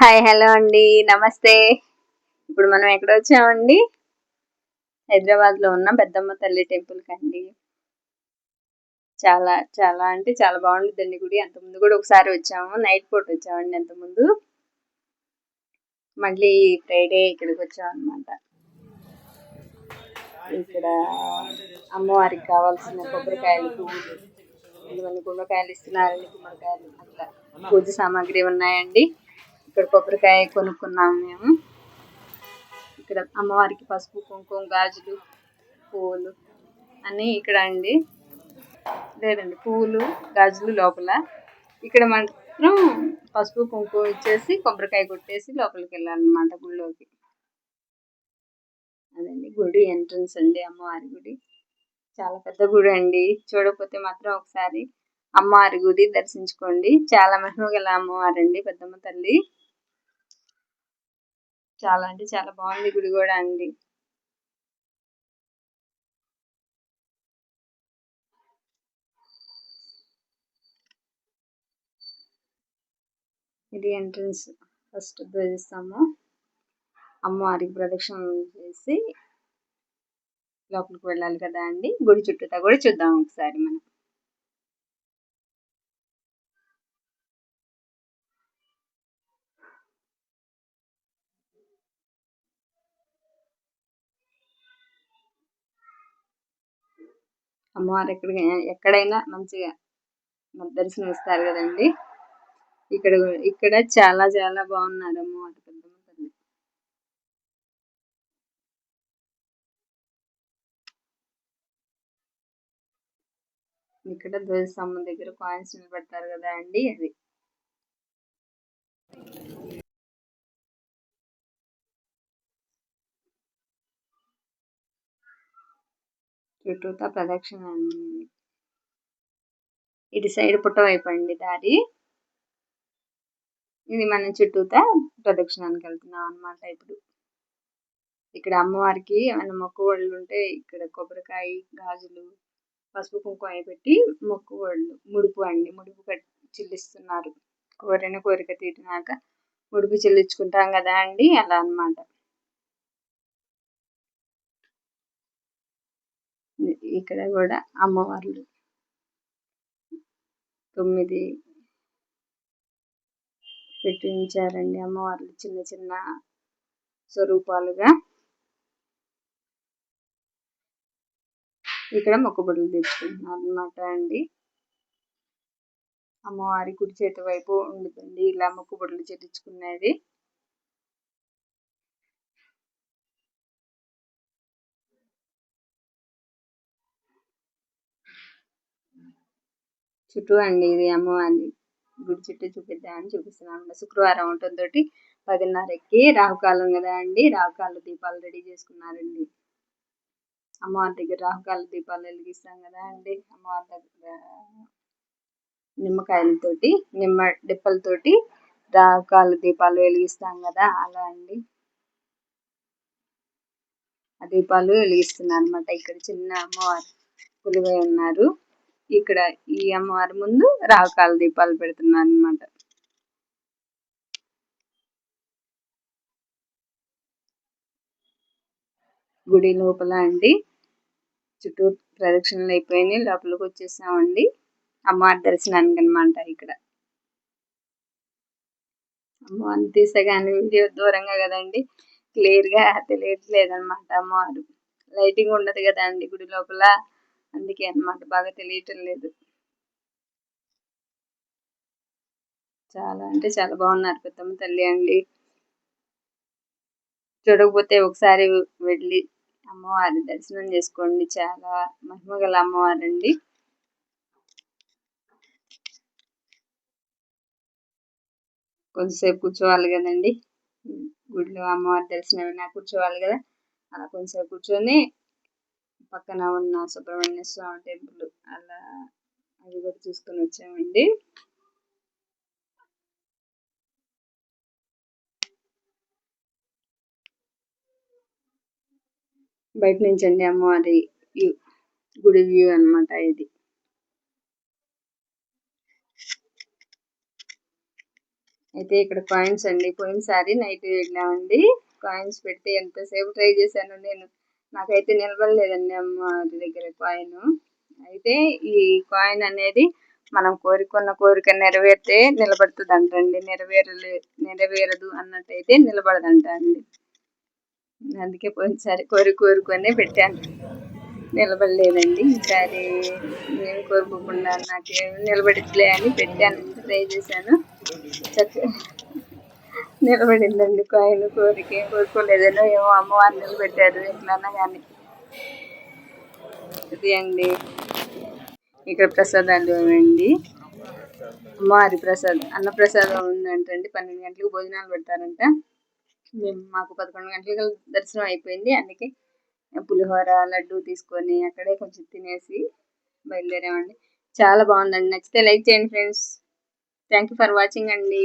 Hi hello అండి. నమస్తే. ఇప్పుడు మనం ఎక్కడ వచ్చామండి? హైదరాబాద్లో ఉన్న పెద్దమ్మ తల్లి టెంపుల్ కండి. చాలా చాలా అంటే చాలా బాగుంటుందండి గుడి. అంతకుముందు కూడా ఒకసారి వచ్చాము. నైట్ పూట వచ్చామండి అంతకుముందు. మళ్ళీ ఫ్రైడే ఇక్కడికి వచ్చాం అనమాట ఇక్కడ అమ్మవారికి కావాల్సిన కొబ్బరికాయలు కొన్ని కొంతమంది గుమ్మకాయలు ఇస్తున్నారండి. గుమ్మడికాయలు అట్లా పూజ సామాగ్రి ఉన్నాయండి. ఇక్కడ కొబ్బరికాయ కొనుక్కున్నాము మేము. ఇక్కడ అమ్మవారికి పసుపు కుంకుమ గాజులు పువ్వులు అన్నీ ఇక్కడ అండి. లేదండి పువ్వులు గాజులు లోపల. ఇక్కడ మాత్రం పసుపు కుంకుమ ఇచ్చేసి కొబ్బరికాయ కొట్టేసి లోపలికి వెళ్ళాలన్నమాట గుళ్ళోకి. అదండి గుడి ఎంట్రన్స్ అండి అమ్మవారి గుడి. చాలా పెద్ద గుడి అండి. చూడకపోతే మాత్రం ఒకసారి అమ్మవారి గుడి దర్శించుకోండి. చాలా మహిమ గల అమ్మవారండి పెద్దమ్మ తల్లి. చాలా అంటే చాలా బాగుంది గుడి కూడా అండి. ఇది ఎంట్రన్స్ ఫస్ట్ ధ్వజిస్తాము. అమ్మవారికి ప్రదక్షిణం చేసి లోపలికి వెళ్ళాలి కదా అండి. గుడి చుట్టూతా కూడా చూద్దాం ఒకసారి మనం. అమ్మవారు ఎక్కడ ఎక్కడైనా మంచిగా దర్శనం ఇస్తారు కదండి. ఇక్కడ ఇక్కడ చాలా చాలా బాగున్నారు అమ్మవారు పెద్దమ్మ తల్లి. ఇక్కడ ధ్వజస్తంభం దగ్గర కాయిన్స్ నిలబెడతారు కదా అండి అది. చుట్టూతా ప్రదక్షిణ ఇటు సైడ్ పుట్టవైపు అండి దారి ఇది మన చుట్టూతా ప్రదక్షిణానికి వెళ్తున్నాం అనమాట ఇప్పుడు. ఇక్కడ అమ్మవారికి ఏమైనా మొక్కుబడులు ఉంటే ఇక్కడ కొబ్బరికాయ గాజులు పసుపు కుంకుమ పెట్టి మొక్కుబడులు ముడుపు అండి. ముడుపు కట్టి చెల్లిస్తున్నారు. కోరిన కోరిక తీరినాక ముడుపు చెల్లించుకుంటాం కదా అండి. అలా అనమాట ఇక్కడ కూడా అమ్మవార్లు. తొమ్మిది పెట్టించారండి అమ్మవార్లు చిన్న చిన్న స్వరూపాలుగా. ఇక్కడ మొక్కుబడులు తెచ్చుకుంటున్నారు అనమాట అండి. అమ్మవారి కుడి చేతి వైపు ఉండుతుంది ఇలా మొక్కుబడులు చెల్లించుకునేది. చుట్టూ అండి ఇది అమ్మవారి గుడి చుట్టూ చూపిద్దామని చూపిస్తున్నాను శుక్రవారం ఉంటుంది పదిన్నరకి రాహుకాలం కదా అండి. రాహుకాల దీపాలు రెడీ చేసుకున్నారండి. అమ్మవారి దగ్గర రాహుకాల దీపాలు వెలిగిస్తాం కదా అండి. అమ్మవారి దగ్గర నిమ్మకాయలతోటి నిమ్మ డిప్పలతోటి రాహుకాల దీపాలు వెలిగిస్తాం కదా అలా అండి. ఆ దీపాలు వెలిగిస్తున్నారు అనమాట ఇక్కడ చిన్న అమ్మవారు. పులివై ఉన్నారు. ఇక్కడ ఈ అమ్మవారి ముందు రాకాల దీపాలు పెడుతున్నారు అనమాట గుడి లోపల అండి. చుట్టూ ప్రదక్షిణలు అయిపోయినాయి లోపలికి వచ్చేసామండి. అమ్మవారి దర్శనానికి అనమాట ఇక్కడ. అమ్మవారిని తీసే కానీ వీడియో దూరంగా కదండి. క్లియర్గా తెలియట్లేదు అనమాట అమ్మవారు. లైటింగ్ ఉండదు కదండి గుడి లోపల. అందుకే అనమాట బాగా తెలియటం లేదు. చాలా అంటే చాలా బాగున్నారు పెద్దమ్మ తల్లి అండి. చూడకపోతే ఒకసారి వెళ్ళి అమ్మవారి దర్శనం చేసుకోండి. చాలా మహిమగల అమ్మవారండి. కొంతసేపు కూర్చోవాలి కదండి. గుడిలో అమ్మవారి దర్శనం కూర్చోవాలి కదా. అలా కొంచెంసేపు కూర్చొని పక్కన ఉన్న సుబ్రహ్మణ్య స్వామి టెంపుల్ అలా అది కూడా చూసుకొని వచ్చామండి. బయట నుంచి అండి అమ్మవారి గుడి వ్యూ అనమాట ఇది. అయితే ఇక్కడ కాయిన్స్ అండి. పోయినసారి నైట్ వెళ్ళామండి. కాయిన్స్ పెడితే ఎంతసేపు ట్రై చేశాను నేను నాకైతే నిలబడలేదండి అమ్మ దగ్గర కాయిన్ అయితే ఈ కాయిన్ అనేది మనం కోరుకున్న కోరిక నెరవేరితే నిలబడుతుంది అంటండి నెరవేరలే నెరవేరదు అన్నట్టయితే నిలబడదంట అండి అందుకే పోయినసారి కోరి కోరుకొని పెట్టాను. నిలబడలేదండి. ఈసారి నేను కోరుకోకుండా నాకేమి నిలబడిట్లే అని పెట్టాను. ట్రై చేశాను. చక్కగా నిలబడిందండి. కాయలు కోరిక కోరుకోలేదేనో ఏమో అమ్మవారిని నిలబెట్టారు ఎట్లన్నా కానీ అది అండి. ఇక్కడ ప్రసాదాలు అండి అమ్మవారి ప్రసాదం. అన్నప్రసాదం ఉందంటండి. పన్నెండు గంటలకు భోజనాలు పెడతారంట. మేము మాకు పదకొండు గంటలకు దర్శనం అయిపోయింది. అందుకే పులిహోర లడ్డు తీసుకొని అక్కడే కొంచెం తినేసి బయలుదేరామండి. చాలా బాగుందండి. నచ్చితే లైక్ చేయండి friends. Thank you for watching అండి.